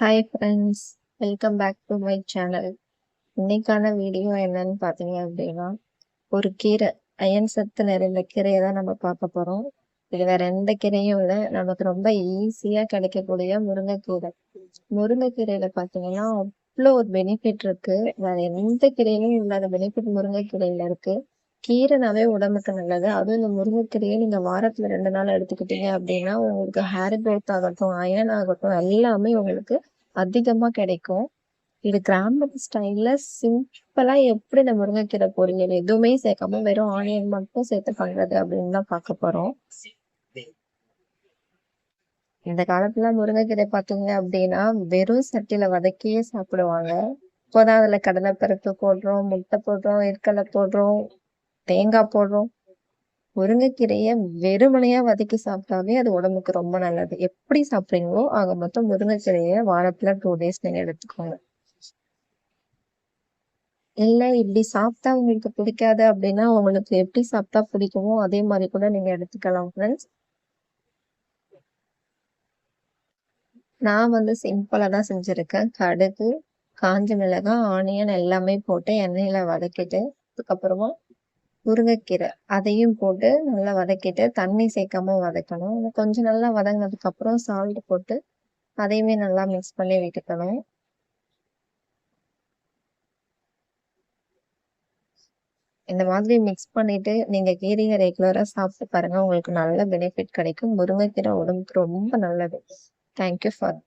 Hi friends welcome back to my channel இன்னைக்கான video என்னன்னு பார்த்தீங்க அப்படின்னா ஒரு கீரை அயன் சத்து நிறைந்த கீரையை தான் நம்ம பார்க்க போகிறோம் இது வேற எந்த கீரையும் இல்லை. நமக்கு ரொம்ப ஈஸியாக கிடைக்கக்கூடிய முருங்கைக்கீரை. முருங்கைக்கீரையில பார்த்தீங்கன்னா அவ்வளோ ஒரு பெனிஃபிட் இருக்கு. வேற எந்த கீரையிலும் இல்லாத பெனிஃபிட் முருங்கைக்கீரையில இருக்கு. கீரைனாவே உடம்புக்கு நல்லது. அதுவும் இந்த முருங்கைக்கீரையை நீங்க வாரத்துல ரெண்டு நாள் எடுத்துக்கிட்டீங்க அப்படின்னா உங்களுக்கு ஹேர் க்ரோத் ஆகட்டும் அயன் ஆகட்டும் எல்லாமே உங்களுக்கு அதிகமா கிடைக்கும். இது கிராமத்து ஸ்டைல்ல சிம்பிளா எப்படி இந்த முருங்கைக்கீரை பொரியல் எதுவுமே சேர்க்காம வெறும் ஆனியன் மட்டும் சேர்த்து பண்றது அப்படின்னு தான் பார்க்க போறோம். இந்த காலத்துல முருங்கைக்கீரை பார்த்தீங்க அப்படின்னா வெறும் சட்டியில வதக்கியே சாப்பிடுவாங்க. இப்போதான் அதுல கடலைப்பருப்பு போடுறோம் முட்டை போடுறோம் இருக்கலை போடுறோம். தேங்காய் போடுறோம். முருங்கைக்கீரையை வெறுமனையா வதக்கி சாப்பிட்டாவே அது உடம்புக்கு ரொம்ப நல்லது. எப்படி சாப்பிட்றீங்களோ ஆக மொத்தம் முருங்கைக்கீரையை வாரத்துல டூ டேஸ் நீங்க எடுத்துக்கோங்க. இல்ல இப்படி சாப்பிட்டா உங்களுக்கு பிடிக்காது அப்படின்னா உங்களுக்கு எப்படி சாப்பிட்டா பிடிக்குமோ அதே மாதிரி கூட நீங்க எடுத்துக்கலாம் ஃப்ரெண்ட்ஸ் நான் வந்து சிம்பிளா தான் செஞ்சிருக்கேன். கடுகு காஞ்ச மிளகாய் ஆனியன் எல்லாமே போட்டு எண்ணெயில வதக்கிட்டு அதுக்கப்புறமா முருங்கைக்கீரை. அதையும் போட்டு நல்லா வதக்கிட்டு தண்ணி சேர்க்காம வதக்கணும். கொஞ்சம் நல்லா வதங்கினதுக்கு அப்புறம் சால்ட் போட்டு அதையுமே நல்லா மிக்ஸ் பண்ணி விட்டுக்கணும். இந்த மாதிரி மிக்ஸ் பண்ணிட்டு நீங்க கீரையை ரெகுலரா சாப்பிட்டு பாருங்க. உங்களுக்கு நல்ல பெனிஃபிட் கிடைக்கும். முருங்கைக்கீரை உடம்புக்கு ரொம்ப நல்லது. Thank you for